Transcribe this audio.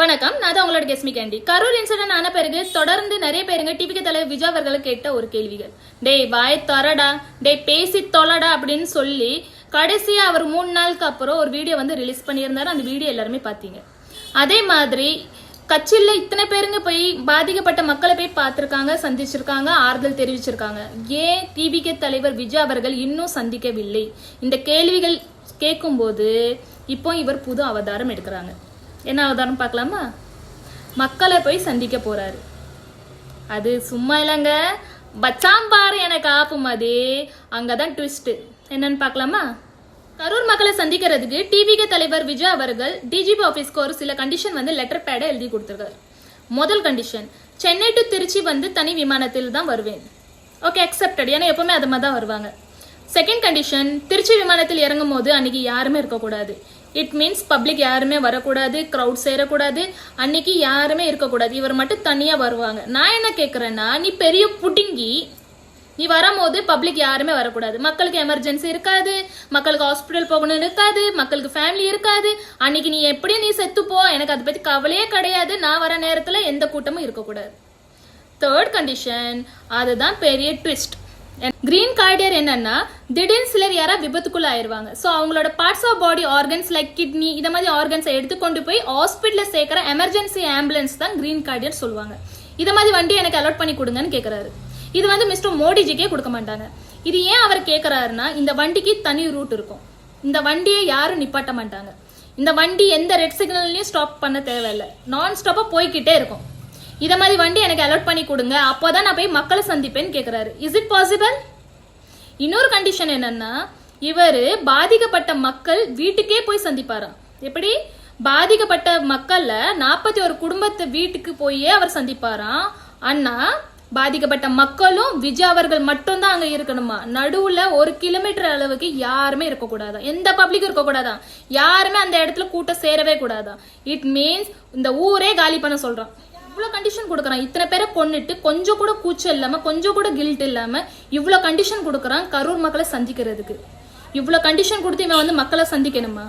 வணக்கம் நான் தான் உங்களோட கெஸ்மி கேண்டி. கரூர் இன்சிடென்ட் ஆன பிறகு தொடர்ந்து நிறைய பேருங்க டிவிக்கு தலைவர் விஜய் அவர்களை கேட்ட ஒரு கேள்விகள். டேய் வாய் தொரடா டேய் பேசி தொலடா அப்படின்னு சொல்லி கடைசியா அவர் மூணு நாளுக்கு அப்புறம் ஒரு வீடியோ வந்து ரிலீஸ் பண்ணியிருந்தாரு. அந்த வீடியோ எல்லாருமே பார்த்தீங்க. அதே மாதிரி கட்சியில் இத்தனை பேருங்க போய் பாதிக்கப்பட்ட மக்களை போய் பார்த்துருக்காங்க சந்திச்சிருக்காங்க ஆறுதல் தெரிவிச்சிருக்காங்க. ஏன் டிவிகே தலைவர் விஜய் அவர்கள் இன்னும் சந்திக்கவில்லை? இந்த கேள்விகள் கேட்கும்போது இப்போ இவர் புது அவதாரம் எடுக்கிறாங்க. என்ன அவதாரம் பார்க்கலாமா? மக்களை போய் சந்திக்க போறாரு. அது சும்மா இல்லைங்க. பச்சாம்பாறு எனக்கு ஆப்பு மாதிரி அங்கதான் ட்விஸ்ட் என்னன்னு பார்க்கலாமா? கரூர் மக்களை சந்திக்கிறதுக்கு டிவிகே தலைவர் விஜய் அவர்கள் டிஜிபி ஆஃபீஸ்க்கு ஒரு சில கண்டிஷன் வந்து லெட்டர் பேடை எழுதி கொடுத்துருக்காரு. முதல் கண்டிஷன் சென்னை டு திருச்சி வந்து தனி விமானத்தில் தான் வருவேன். ஓகே அக்செப்டட் ஏன்னா எப்பவுமே அது மாதிரி தான் வருவாங்க. செகண்ட் கண்டிஷன் திருச்சி விமானத்தில் இறங்கும் போது அன்னைக்கு யாருமே இருக்கக்கூடாது. இட் மீன்ஸ் பப்ளிக் யாருமே வரக்கூடாது க்ரௌட் சேரக்கூடாது அன்னைக்கு யாருமே இருக்கக்கூடாது. இவர் மட்டும் தனியாக வருவாங்க. நான் என்ன கேட்குறேன்னா நீ பெரிய புட்டிங்கி நீ வரும்போது பப்ளிக் யாருமே வரக்கூடாது. மக்களுக்கு எமர்ஜென்சி இருக்காது மக்களுக்கு ஹாஸ்பிட்டல் போகணும்னு இருக்காது மக்களுக்கு ஃபேமிலி இருக்காது. அன்னைக்கு நீ எப்படியும் நீ செத்துப்போ எனக்கு அதை பற்றி கவலையே கிடையாது. நான் வர நேரத்தில் எந்த கூட்டமும் இருக்கக்கூடாது. தேர்ட் கண்டிஷன் அதுதான் பெரிய ட்விஸ்ட் கிரீன் கார்டியர் என்னன்னா திடீர்னு சிலர் யாராவது விபத்துக்குள்ள ஆயிருவாங்க ஸோ அவங்களோட parts of body organs like kidney இந்த மாதிரி ஆர்கன்ஸை எடுத்துக்கொண்டு போய் ஹாஸ்பிட்டலில் சேர்க்குற எமர்ஜென்சி ஆம்புலன்ஸ் தான் கிரீன் கார்டியர் சொல்லுவாங்க. இதை மாதிரி வண்டி எனக்கு அலாட் பண்ணி கொடுங்கன்னு கேட்குறாரு இது வந்து மிஸ்டர் மோடிஜிக்கே கொடுக்க மாட்டாங்க. இது ஏன் அவர் கேட்குறாருன்னா இந்த வண்டிக்கு தனி ரூட் இருக்கும். இந்த வண்டியை யாரும் நிப்பாட்ட மாட்டாங்க. இந்த வண்டி எந்த ரெட் சிக்னல்லையும் ஸ்டாப் பண்ண தேவையில்லை. நான் ஸ்டாப்பாக போய்க்கிட்டே இருக்கும். இதை மாதிரி வண்டி எனக்கு அலாட் பண்ணி கொடுங்க. அப்போ தான் நான் போய் மக்களை சந்திப்பேன்னு கேட்குறாரு இஸ் இட் பாசிபிள் இன்னொரு கண்டிஷன் என்னன்னா இவர் பாதிக்கப்பட்ட மக்கள் வீட்டுக்கே போய் சந்திப்பாராம். எப்படி? பாதிக்கப்பட்ட மக்கள்ல நாற்பத்தி ஒரு குடும்பத்து வீட்டுக்கு போயே அவர் சந்திப்பாராம். அண்ணா பாதிக்கப்பட்ட மக்களும் விஜய் அவர்கள் மட்டும்தான் அங்க இருக்கணுமா? நடுவுல ஒரு கிலோமீட்டர் அளவுக்கு யாருமே இருக்கக்கூடாதா? எந்த பப்ளிக்கும் இருக்கக்கூடாதா? யாருமே அந்த இடத்துல கூட்டம் சேரவே கூடாதா? இட் மீன்ஸ் இந்த ஊரே காலி பண்ண சொல்றான். இவ்வளோ கண்டிஷன் கொடுக்குறான். இத்தனை பேரை கொண்டுட்டு கொஞ்சம் கூட கூச்சம் இல்லாமல் கொஞ்சம் கூட கில்ட் இல்லாமல் இவ்வளோ கண்டிஷன் கொடுக்குறான் கரூர் மக்களை சந்திக்கிறதுக்கு. இவ்வளோ கண்டிஷன் கொடுத்து இவன் வந்து மக்களை சந்திக்கணுமா?